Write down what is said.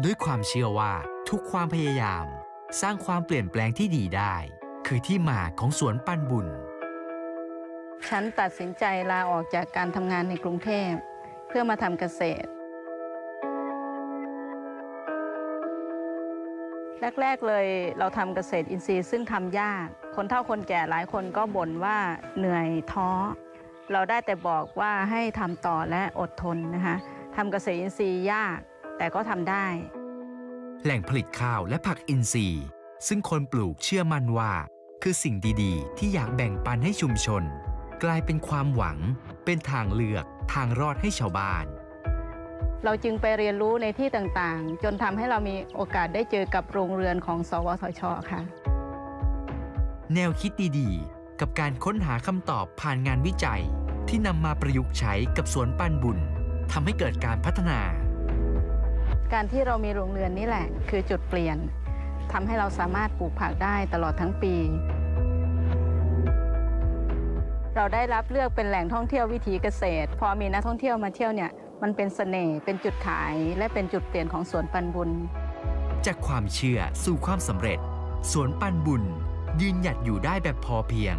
ด้วยความเชื่อว่าทุกความพยายาม สร้างความเปลี่ยนแปลงที่ดีได้ คือที่มาของสวนปันบุญ ฉันตัดสินใจลาออกจากการทำงานในกรุงเทพ เพื่อมาทำเกษตร แรก ๆ เลยเราทำเกษตรอินทรีย์ซึ่งทำยาก คนเฒ่าคนแก่หลายคนก็บ่นว่าเหนื่อยท้อ เราได้แต่บอกว่าให้ทำต่อและอดทนนะคะทำเกษตรอินทรีย์ยาก แต่ก็ทำได้ แหล่งผลิตข้าวและผักอินทรีย์ ซึ่งคนปลูกเชื่อมั่นว่า คือสิ่งดีๆ ที่อยากแบ่งปันให้ชุมชน กลายเป็นความหวัง เป็นทางเลือกทางรอดให้ชาวบ้าน เราจึงไปเรียนรู้ในที่ต่างๆ จนทำให้เรามีโอกาสได้เจอกับโรงเรือนของ สวทชค่ะ แนวคิดดีๆ กับการค้นหาคำตอบผ่านงานวิจัยที่นำมาประยุกต์ใช้กับสวนปันบุญทำให้เกิดการพัฒนา การที่เรามีโรงเรือนนี่แหละ คือจุดเปลี่ยนทำให้เราสามารถปลูกผักได้ตลอดทั้งปี เราได้รับเลือกเป็นแหล่งท่องเที่ยววิถีเกษตร พอมีนักท่องเที่ยวมาเที่ยวเนี่ยมันเป็นเสน่ห์เป็นจุดขาย และเป็นจุดเปลี่ยนของสวนปันบุญ จากความเชื่อสู่ความสำเร็จ สวนปันบุญ ยืนหยัดอยู่ได้แบบพอเพียง